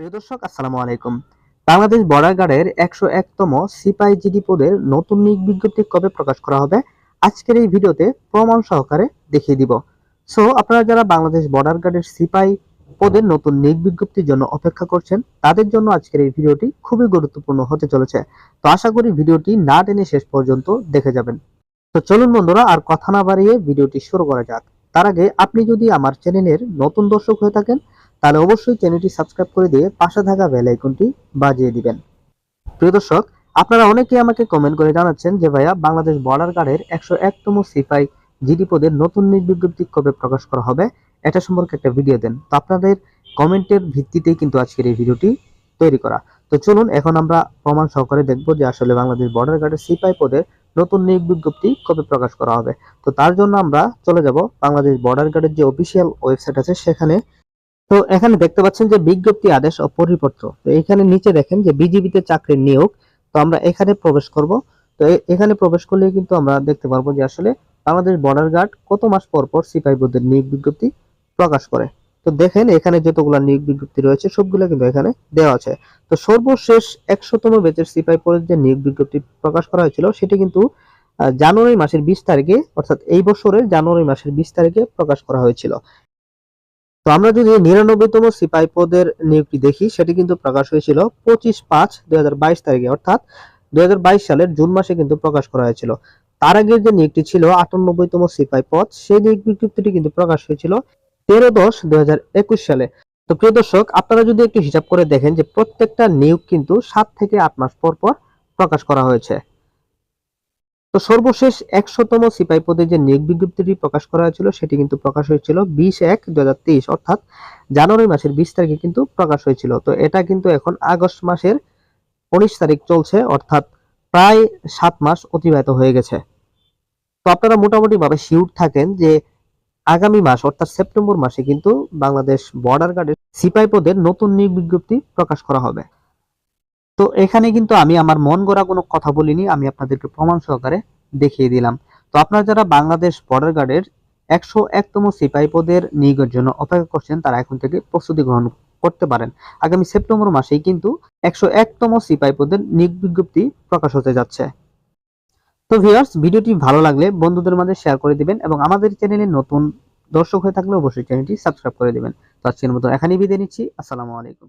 প্রিয় দর্শক, আসসালামু আলাইকুম। বাংলাদেশ বর্ডার গার্ডের একশো একতম সিপাই জিডি পদের নতুন নিয়োগ বিজ্ঞপ্তি কবে প্রকাশ করা হবে, আজকের এই ভিডিওতে প্রমাণ সহকারে দেখিয়ে দিব। সো আপনারা যারা বাংলাদেশ বর্ডার গার্ডের সিপাই পদের নতুন নিয়োগ বিজ্ঞপ্তির জন্য অপেক্ষা করছেন, তাদের জন্য আজকের এই ভিডিওটি খুবই গুরুত্বপূর্ণ হতে চলেছে। তো আশা করি ভিডিওটি না টেনে শেষ পর্যন্ত দেখে যাবেন। তো চলুন বন্ধুরা, আর কথা না বাড়িয়ে ভিডিওটি শুরু করা যাক। তার আগে আপনি যদি আমার চ্যানেলের নতুন দর্শক হয়ে থাকেন তাহলে অবশ্যই চ্যানেলটি সাবস্ক্রাইব করে দিয়ে পাশে থাকা বেল আইকনটি বাজিয়ে দিবেন। প্রিয় দর্শক, আপনারা অনেকেই আমাকে কমেন্ট করে জানাচ্ছেন যে, ভাইয়া, বাংলাদেশ বর্ডার গার্ডের একশো একতম সিপাই জিডি পদের নতুন বিজ্ঞপ্তি কবে প্রকাশ করা হবে? এটা সম্পর্কে একটা ভিডিও দেন। তো আপনাদের কমেন্টের ভিত্তিতেই কিন্তু আজকের এই ভিডিওটি তৈরি করা। তো চলুন, এখন আমরা প্রমাণ সহকারে দেখব যে আসলে বাংলাদেশ বর্ডার গার্ডের সিপাই পদের নতুন নিয়োগ বিজ্ঞপ্তি কবে প্রকাশ করা হবে। তো তার জন্য আমরা চলে যাব বাংলাদেশ বর্ডার গার্ডের যে অফিসিয়াল ওয়েবসাইট আছে, সেখানে তো এখানে দেখতে পাচ্ছেন যে বিজ্ঞপ্তি আদেশ ও পরিপত্র। তো এখানে নিচে দেখেন যে বিজিবিতে চাকরির নিয়োগ, তো আমরা এখানে প্রবেশ করব। তো এখানে প্রবেশ করলে কিন্তু আমরা দেখতে পারব যে আসলে বাংলাদেশ বর্ডার গার্ড কত মাস পর পর সিপাহী পদের নিয়োগ বিজ্ঞপ্তি প্রকাশ করে। তো দেখেন এখানে যতগুলো নিয়োগ বিজ্ঞপ্তি রয়েছে, সবগুলো কিন্তু এখানে দেওয়া আছে। তো সর্বশেষ একশোতম বেচের সিপাহী পদের যে নিয়োগ বিজ্ঞপ্তি প্রকাশ করা হয়েছিল, সেটি কিন্তু জানুয়ারি মাসের বিশ তারিখে, অর্থাৎ এই বছরের জানুয়ারি মাসের বিশ তারিখে প্রকাশ করা হয়েছিল। তো আমরা যদি নিরানব্বইতম সিপাহী পদের নিয়োগটি দেখি, সেটি কিন্তু প্রকাশ হয়েছিল পঁচিশ পাঁচ দুই তারিখে, অর্থাৎ দুই হাজার বাইশ সালের জুন মাসে কিন্তু প্রকাশ করা হয়েছিল। তার আগের যে নিয়োগটি ছিল আটানব্বইতম সিপাহী পদ, সেই নিয়োগ বিজ্ঞপ্তিটি কিন্তু প্রকাশ হয়েছিল তেরো দশ দুই সালে। তো প্রিয় দর্শক, আপনারা যদি একটু হিসাব করে দেখেন যে প্রত্যেকটা নিয়োগ কিন্তু সাত থেকে আট মাস পর পর প্রকাশ করা হয়েছে। তো সর্বশেষ একশোতম সিপাহী পদে যে নিয়োগ বিজ্ঞপ্তিটি প্রকাশ করা হয়েছিল, সেটি কিন্তু প্রকাশ হয়েছিল বিশ এক দু অর্থাৎ জানুয়ারি মাসের বিশ তারিখে কিন্তু প্রকাশ হয়েছিল। তো এটা কিন্তু এখন আগস্ট মাসের উনিশ তারিখ চলছে, অর্থাৎ প্রায় সাত মাস অতিবাহিত হয়ে গেছে। তো আপনারা মোটামুটি ভাবে শিওর থাকেন যে আগামী মাস, অর্থাৎ সেপ্টেম্বর মাসে কিন্তু বাংলাদেশ বর্ডার গার্ডের সিপাহী পদের নতুন নিয়োগ বিজ্ঞপ্তি প্রকাশ করা হবে। তো এখানে কিন্তু আমি আমার মন গড়া কোনো কথা বলিনি, আমি আপনাদেরকে প্রমাণ সহকারে দেখিয়ে দিলাম। তো আপনারা যারা বাংলাদেশ বর্ডার গার্ডের একশো একতম সিপাহী পদের নিয়োগের জন্য অপেক্ষা করছেন, তারা এখন থেকে প্রস্তুতি গ্রহণ করতে পারেন। আগামী সেপ্টেম্বর মাসেই কিন্তু একশো একতম সিপাহী পদের নিয়োগ বিজ্ঞপ্তি প্রকাশ হতে যাচ্ছে। তো ভিউয়ার্স ভিডিওটি ভালো লাগলে বন্ধুদের মাঝে শেয়ার করে দিবেন এবং আমাদের চ্যানেলে নতুন দর্শক হয়ে থাকলে অবশ্যই চ্যানেলটি সাবস্ক্রাইব করে দিবেন। তো আজকের মতো এখানেই বিদায় নিচ্ছি। আসসালামু আলাইকুম।